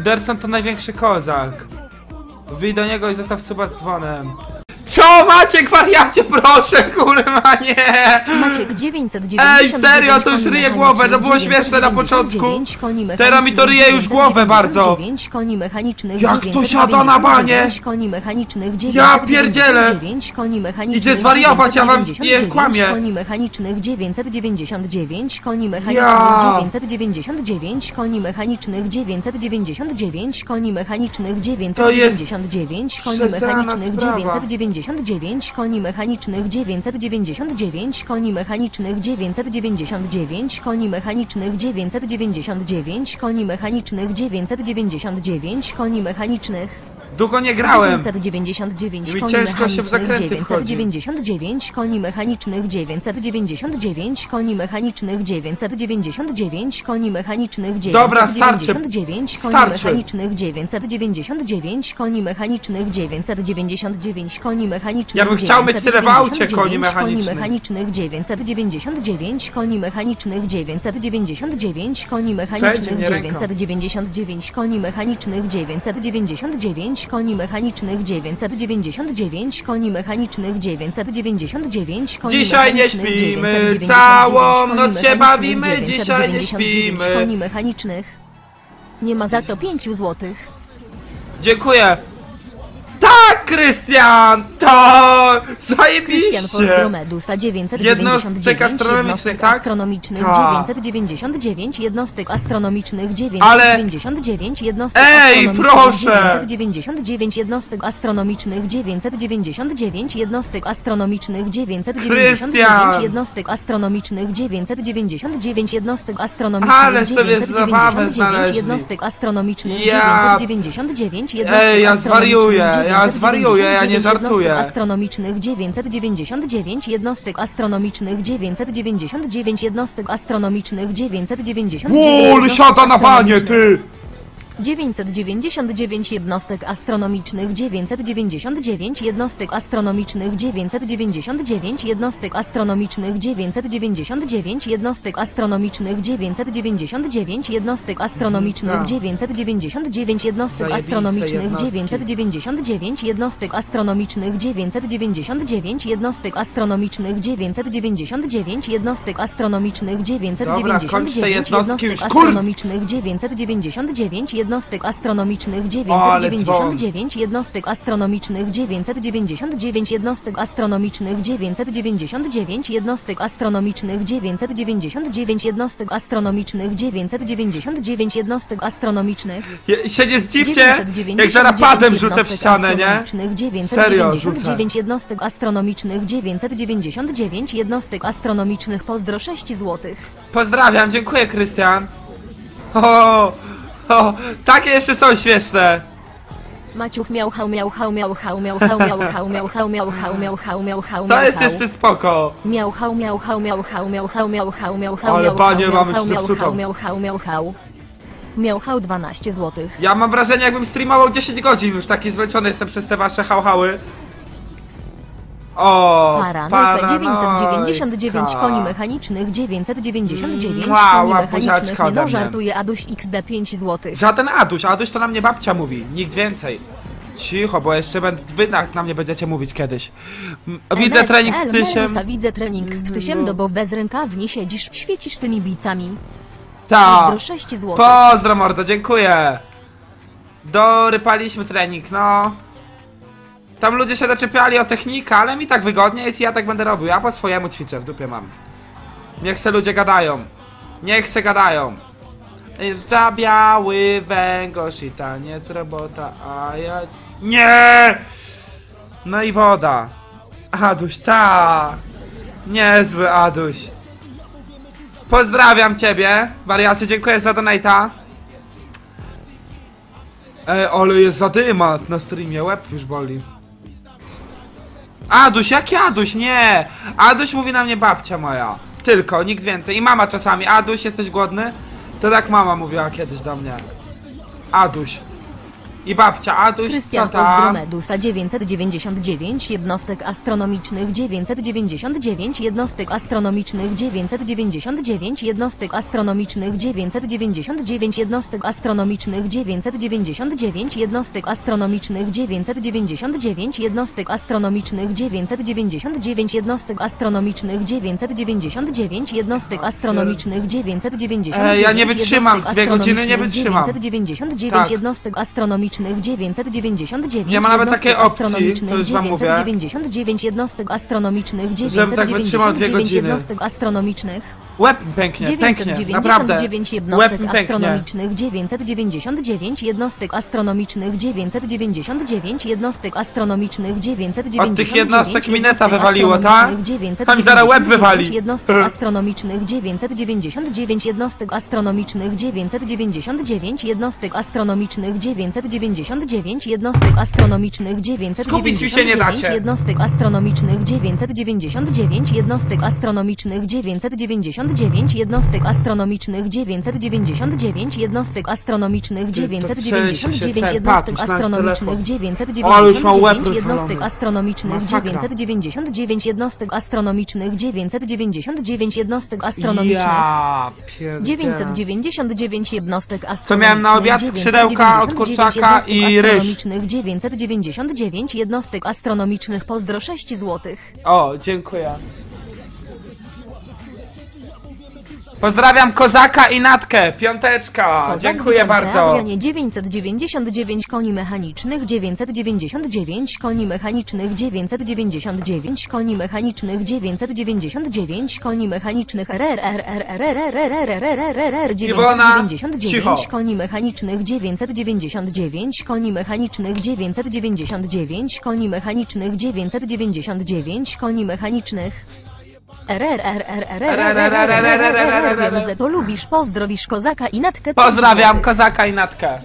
Derson to największy kozak. Wbij do niego i zostaw suba z dzwonem. Co Maciek wariacie, proszę, kurwa, nie! Maciek 999 Ej, serio, to już ryje głowę, to było śmieszne na 999 początku. Teraz mi to ryje już głowę bardzo. 999 koni mechanicznych, Jak to 999 siada na banie? Ja pierdzielę. 999 koni mechanicznych, Idzie zwariować, ja wam nie 999 kłamię. koni mechanicznych 999 koni mechanicznych Ja. 999 koni mechanicznych 999 koni mechanicznych To jest 999 koni mechanicznych sprawa. 999 koni mechanicznych 999 koni mechanicznych 999 koni mechanicznych 999 koni mechanicznych 999 koni mechanicznych Długo nie grałem. 999 Mi koni ciężko się w zakręty wchodzi. 999 koni mechanicznych 999 koni mechanicznych 999 koni mechanicznych 999 Dobra, starczy. koni mechanicznych 999 koni mechanicznych 999 koni mechanicznych Ja bym chciał mieć tyle w aucie 999 koni mechanicznych. koni mechanicznych 999 koni mechanicznych 999 koni mechanicznych mnie ręką. 999 koni mechanicznych 999 koni mechanicznych 999 koni mechanicznych 999 koni Dzisiaj nie śpimy, 999 całą noc się bawimy, dzisiaj nie 999 śpimy. koni mechanicznych. Nie ma za co 5 złotych. Dziękuję. Krystian! To! Krystian Zajebiście! Polstromedusa 999, Jednostek astronomicznych, jednostek tak? astronomicznych Tak. 999, jednostek astronomicznych 999, jednostek Ej, astronomicznych proszę! 999, jednostek astronomicznych 999, jednostek astronomicznych 999, Krystian! jednostek astronomicznych 999, jednostek astronomicznych Ale sobie zabawę 999, znaleźli. jednostek astronomicznych Ja- 999, jednostek Ej, ja astronomicznych zwariuję, ja 999, wariuję, ja nie żartuję. jednostek astronomicznych 999 jednostek astronomicznych 999 jednostek astronomicznych 999 Łul, siada na banie, ty! 999 jednostek astronomicznych 999 jednostek astronomicznych 999 jednostek astronomicznych 999 jednostek astronomicznych 999 jednostek astronomicznych 999 jednostek astronomicznych jednostki. 999 jednostek astronomicznych 999 jednostek astronomicznych 999 jednostek astronomicznych 999 kończ te jednostki już, jednostek astronomicznych 999 jednostek astronomicznych ale 999 jednostek astronomicznych 999 jednostek astronomicznych 999 jednostek astronomicznych 999 jednostek astronomicznych 999 jednostek astronomicznych Je, się nie zdziwcie, jak zaraz padem rzucę w ścianę, nie? Serio, rzucę. 999 jednostek astronomicznych 999 jednostek astronomicznych pozdro 6 złotych Pozdrawiam, dziękuję, Krystian. O, o, takie jeszcze są śmieszne. Maciuch miał hał miał hał miał hał miał hał miał hał miał hał miał hał miał hał miał hał To jest jeszcze spoko. Miał hał miał hał miał hał miał hał miał hał miał hał Ale miał panie, hał mamy miał zepsutą. miał hał miał hał Miał hał 12 złotych Ja mam wrażenie, jakbym streamował 10 godzin już, taki zmęczony jestem przez te wasze hałhały. O, Paranojka 999 paranojka. koni mechanicznych 999 Mua, koni mechanicznych nie no żartuje Aduś XD 5 złotych Żaden Aduś, Aduś to na mnie babcia mówi, nikt więcej. Cicho, bo jeszcze będę, wy na, na mnie będziecie mówić kiedyś. Widzę trening z. Merusa, widzę trening z Ptysiem, no bo bez rękawni siedzisz, świecisz tymi bicami Ta. Pozdro 6 złotych Pozdro mordo, dziękuję. Dorypaliśmy trening, no. Tam ludzie się doczepiali o technikę, ale mi tak wygodnie jest i ja tak będę robił. Ja po swojemu ćwiczę, w dupie mam. Niech se ludzie gadają. Niech se gadają. Jeżdża biały węgorz i taniec robota, a ja... Nie! No i woda. Aduś, ta. Niezły Aduś. Pozdrawiam ciebie, wariacie, dziękuję za donata. E, ale jest zadyma na streamie, łeb już boli. Aduś, jaki Aduś? Nie! Aduś mówi na mnie babcia moja. Tylko, nikt więcej. I mama czasami. Aduś, jesteś głodny? To tak mama mówiła kiedyś do mnie. Aduś. I babcia, a tu już co Krystian? Pozdromedusa 999 jednostek astronomicznych 999 jednostek astronomicznych 999 jednostek astronomicznych 999 jednostek astronomicznych 999 jednostek astronomicznych 999 jednostek astronomicznych 999 jednostek astronomicznych 999 jednostek astronomicznych 999 Ej, ja nie wytrzymam, z dwie godziny nie astronomicznych wytrzymam. 999 Tak. jednostek astronomicznych 999 Nie ma nawet takiej opcji, astronomicznych to już wam mówię. 999 jednostek astronomicznych Żebym tak wytrzymał dwie 999 godziny. jednostek astronomicznych Łeb mi pęknie, pęknie, naprawdę. 999 Łeb jednostek mi pęknie. astronomicznych 999 jednostek astronomicznych 999 jednostek astronomicznych 999 Od tych jednostek mineta jednostek wywaliło, tak? Tam zaraz łeb 999 wywali. jednostek astronomicznych 999 jednostek astronomicznych 999 jednostek astronomicznych 999 jednostek astronomicznych 999 Skupić mi się nie dacie. jednostek astronomicznych 999 jednostek astronomicznych 999 jednostek astronomicznych 999 jednostek astronomicznych Ty, to 999 się ten, jednostek patrz, nasz astronomicznych telefon. Ale już mam łeb 999 jednostek rozwalony. astronomicznych Masakra. 999 jednostek astronomicznych 999 jednostek astronomicznych Ja pierdzielę. 999 jednostek astronomicznych. Co miałem na obiad? Skrzydełka od 999 kurczaka i jednostek ryż. astronomicznych, 999 jednostek astronomicznych. Pozdro 6 złotych. O, dziękuję. Pozdrawiam Kozaka i Natkę, piąteczka, Kozak, dziękuję witam cię. bardzo. Adrianie 999 koni mechanicznych, 999 koni mechanicznych, 999 koni mechanicznych, 999 koni mechanicznych, RRRRRRRRRRRR Iwona, 999 cicho. koni mechanicznych, 999 koni mechanicznych, 999 koni mechanicznych, 999 koni mechanicznych. To lubisz, kozaka i natkę. Pozdrawiam kozaka i natkę.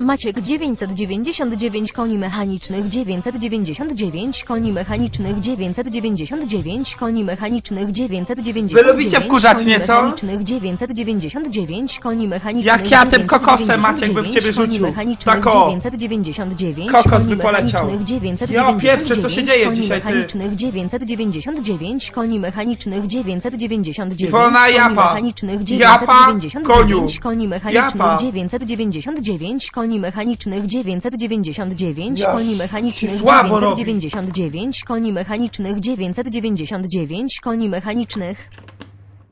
Maciek 999 koni mechanicznych, 999 koni mechanicznych, 999 koni mechanicznych, 999 Wy lubicie wkurzać koni mnie, co? mechanicznych, 999 koni mechanicznych, Jak ja tym kokosem, Maciek, bym w ciebie 999 koni rzucił. mechanicznych, Tak o. 999 Kokos by poleciał. mechanicznych, 999 Ja pieprzę, co się dzieje dzisiaj, ty? mechanicznych, 999 koni mechanicznych, 999 Iwona, koni japa. mechanicznych, Japa, 999 koniu. koni mechanicznych, Japa. 999 koni mechanicznych 999 Ja, koni mechanicznych słabo robi. 999 koni mechanicznych 999 koni mechanicznych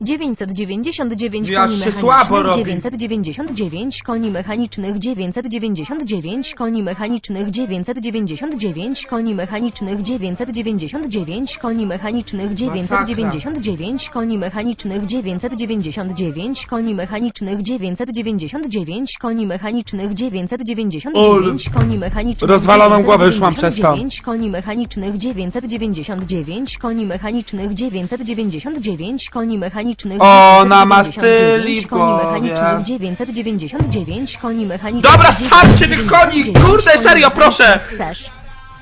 999 Ja koni się słabo mechanicznych, robi. 999 koni mechanicznych, 999 koni mechanicznych, 999 koni mechanicznych, 999 koni mechanicznych, 999 koni mechanicznych, 999 koni mechanicznych, 999 koni mechanicznych, 999 koni mechanicznych, Rozwaloną głowę już mam przez to. 999 koni mechanicznych, 999 koni mechanicznych, 999 koni mechanicznych, O, na 999 mastyli w koni głowie. mechanicznych, 999 koni mechanicznych. Dobra, starczy tych koni! 999 Kurde, serio, proszę! mechanicznych Chcesz?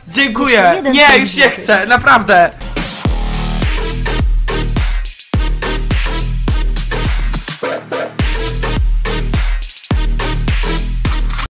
Dziękuję! Nie, już nie chcę, naprawdę!